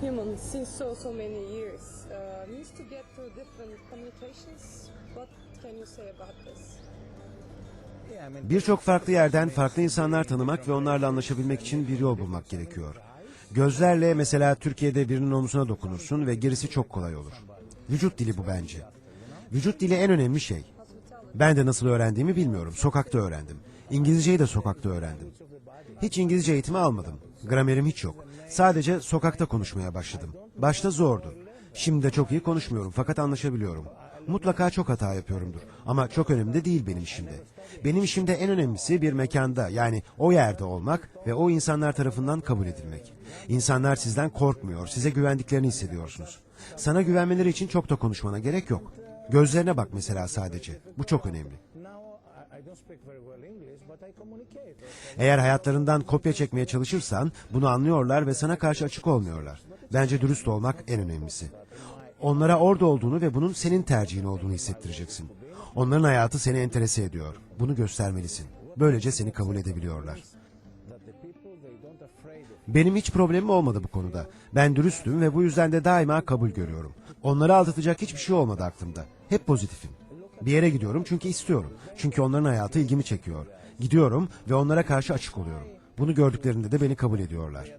human since so so many years uh, needs to get through different communications. What can you say about this? Birçok farklı yerden farklı insanlar tanımak ve onlarla anlaşabilmek için bir yol bulmak gerekiyor. Gözlerle mesela Türkiye'de birinin omzuna dokunursun ve gerisi çok kolay olur. Vücut dili bu bence. Vücut dili en önemli şey. Ben de nasıl öğrendiğimi bilmiyorum. Sokakta öğrendim. İngilizceyi de sokakta öğrendim. Hiç İngilizce eğitimi almadım. Gramerim hiç yok. Sadece sokakta konuşmaya başladım. Başta zordu. Şimdi de çok iyi konuşmuyorum fakat anlaşabiliyorum. Mutlaka çok hata yapıyorumdur. Ama çok önemli de değil benim işimde. Benim işimde en önemlisi bir mekanda yani o yerde olmak ve o insanlar tarafından kabul edilmek. İnsanlar sizden korkmuyor, size güvendiklerini hissediyorsunuz. Sana güvenmeleri için çok da konuşmana gerek yok. Gözlerine bak mesela sadece. Bu çok önemli. Eğer hayatlarından kopya çekmeye çalışırsan bunu anlıyorlar ve sana karşı açık olmuyorlar. Bence dürüst olmak en önemlisi. Onlara orada olduğunu ve bunun senin tercihin olduğunu hissettireceksin. Onların hayatı seni enterese ediyor. Bunu göstermelisin. Böylece seni kabul edebiliyorlar. Benim hiç problemim olmadı bu konuda. Ben dürüstüm ve bu yüzden de daima kabul görüyorum. Onları aldatacak hiçbir şey olmadı aklımda. Hep pozitifim. Bir yere gidiyorum çünkü istiyorum. Çünkü onların hayatı ilgimi çekiyor. Gidiyorum ve onlara karşı açık oluyorum. Bunu gördüklerinde de beni kabul ediyorlar.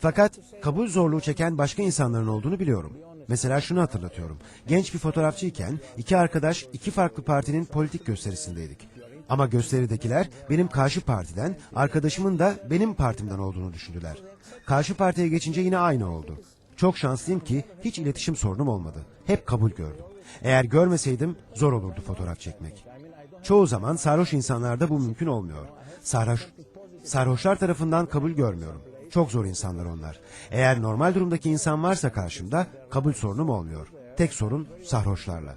Fakat kabul zorluğu çeken başka insanların olduğunu biliyorum. Mesela şunu hatırlatıyorum. Genç bir fotoğrafçıyken iki arkadaş iki farklı partinin politik gösterisindeydik. Ama gösteridekiler benim karşı partiden, arkadaşımın da benim partimden olduğunu düşündüler. Karşı partiye geçince yine aynı oldu. Çok şanslıyım ki hiç iletişim sorunum olmadı. Hep kabul gördüm. Eğer görmeseydim zor olurdu fotoğraf çekmek. Çoğu zaman sarhoş insanlarda bu mümkün olmuyor. Sarhoş, sarhoşlar tarafından kabul görmüyorum. Çok zor insanlar onlar. Eğer normal durumdaki insan varsa karşımda kabul sorunum olmuyor. Tek sorun sarhoşlarla.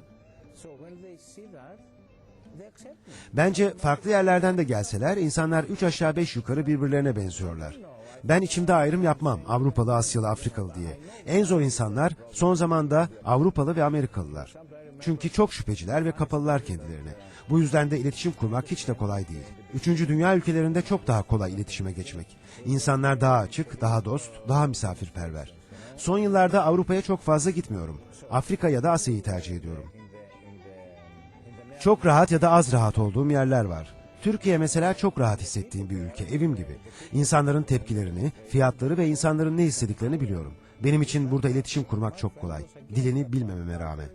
Bence farklı yerlerden de gelseler insanlar üç aşağı beş yukarı birbirlerine benziyorlar. Ben içimde ayrım yapmam Avrupalı, Asyalı, Afrikalı diye. En zor insanlar son zamanda Avrupalı ve Amerikalılar. Çünkü çok şüpheciler ve kapalılar kendilerine. Bu yüzden de iletişim kurmak hiç de kolay değil. Üçüncü dünya ülkelerinde çok daha kolay iletişime geçmek. İnsanlar daha açık, daha dost, daha misafirperver. Son yıllarda Avrupa'ya çok fazla gitmiyorum. Afrika ya da Asya'yı tercih ediyorum. Çok rahat ya da az rahat olduğum yerler var. Türkiye mesela çok rahat hissettiğim bir ülke, evim gibi. İnsanların tepkilerini, fiyatları ve insanların ne hissediklerini biliyorum. Benim için burada iletişim kurmak çok kolay. Dilini bilmememe rağmen.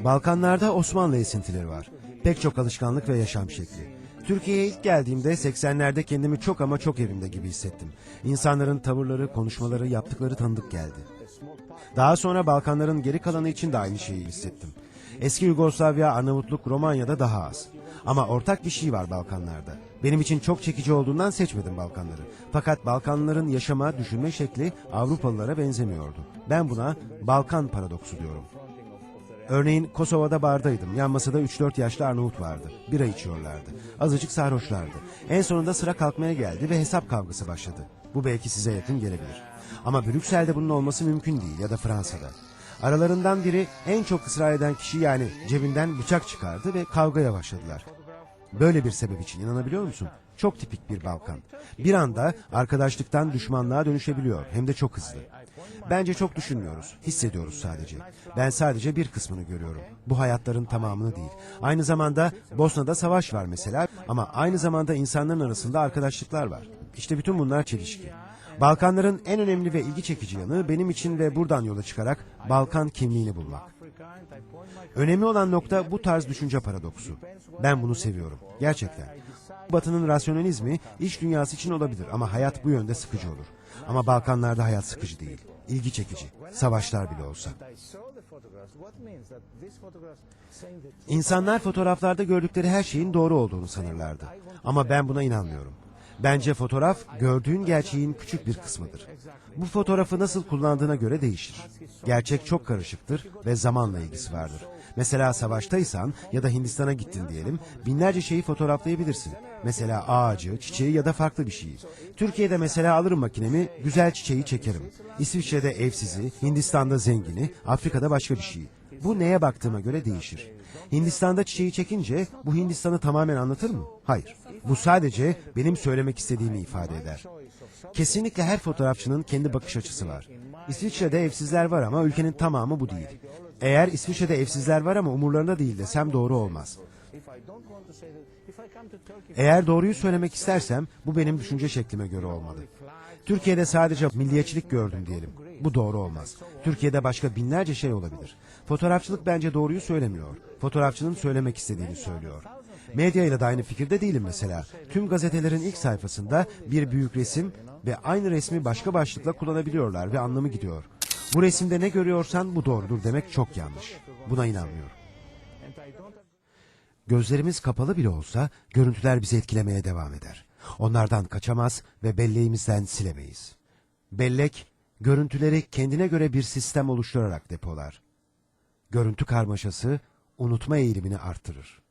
Balkanlarda Osmanlı esintileri var. Pek çok alışkanlık ve yaşam şekli. Türkiye'ye ilk geldiğimde 80'lerde kendimi çok ama çok evimde gibi hissettim. İnsanların tavırları, konuşmaları, yaptıkları tanıdık geldi. Daha sonra Balkanların geri kalanı için de aynı şeyi hissettim. Eski Yugoslavya, Arnavutluk, Romanya'da daha az. Ama ortak bir şey var Balkanlarda. Benim için çok çekici olduğundan seçmedim Balkanları. Fakat Balkanların yaşama, düşünme şekli Avrupalılara benzemiyordu. Ben buna Balkan paradoksu diyorum. Örneğin Kosova'da bardaydım. Yan masada 3-4 yaşlı Arnavut vardı. Bira içiyorlardı. Azıcık sarhoşlardı. En sonunda sıra kalkmaya geldi ve hesap kavgası başladı. Bu belki size yakın gelebilir. Ama Brüksel'de bunun olması mümkün değil ya da Fransa'da. Aralarından biri en çok ısrar eden kişi yani cebinden bıçak çıkardı ve kavgaya başladılar. Böyle bir sebep için inanabiliyor musun? Çok tipik bir Balkan. Bir anda arkadaşlıktan düşmanlığa dönüşebiliyor hem de çok hızlı. Bence çok düşünmüyoruz, hissediyoruz sadece. Ben sadece bir kısmını görüyorum. Bu hayatların tamamını değil. Aynı zamanda Bosna'da savaş var mesela ama aynı zamanda insanların arasında arkadaşlıklar var. İşte bütün bunlar çelişki. Balkanların en önemli ve ilgi çekici yanı benim için ve buradan yola çıkarak Balkan kimliğini bulmak. Önemli olan nokta bu tarz düşünce paradoksu. Ben bunu seviyorum. Gerçekten. Batı'nın rasyonalizmi iş dünyası için olabilir ama hayat bu yönde sıkıcı olur. Ama Balkanlarda hayat sıkıcı değil. İlgi çekici. Savaşlar bile olsa. İnsanlar fotoğraflarda gördükleri her şeyin doğru olduğunu sanırlardı. Ama ben buna inanmıyorum. Bence fotoğraf gördüğün gerçeğin küçük bir kısmıdır. Bu fotoğrafı nasıl kullandığına göre değişir. Gerçek çok karışıktır ve zamanla ilgisi vardır. Mesela savaştaysan ya da Hindistan'a gittin diyelim, binlerce şeyi fotoğraflayabilirsin. Mesela ağacı, çiçeği ya da farklı bir şeyi. Türkiye'de mesela alırım makinemi, güzel çiçeği çekerim. İsviçre'de evsizi, Hindistan'da zengini, Afrika'da başka bir şeyi. Bu neye baktığıma göre değişir. Hindistan'da çiçeği çekince bu Hindistan'ı tamamen anlatır mı? Hayır. Bu sadece benim söylemek istediğimi ifade eder. Kesinlikle her fotoğrafçının kendi bakış açısı var. İsviçre'de evsizler var ama ülkenin tamamı bu değil. Eğer İsviçre'de evsizler var ama umurlarında değil desem doğru olmaz. Eğer doğruyu söylemek istersem bu benim düşünce şeklime göre olmalı. Türkiye'de sadece milliyetçilik gördüm diyelim. Bu doğru olmaz. Türkiye'de başka binlerce şey olabilir. Fotoğrafçılık bence doğruyu söylemiyor. Fotoğrafçının söylemek istediğini söylüyor. Medya ile aynı fikirde değilim mesela. Tüm gazetelerin ilk sayfasında bir büyük resim ve aynı resmi başka başlıkla kullanabiliyorlar ve anlamı gidiyor. Bu resimde ne görüyorsan bu doğrudur demek çok yanlış. Buna inanmıyorum. Gözlerimiz kapalı bile olsa görüntüler bizi etkilemeye devam eder. Onlardan kaçamaz ve belleğimizden silemeyiz. Bellek, görüntüleri kendine göre bir sistem oluşturarak depolar. Görüntü karmaşası, unutma eğilimini artırır.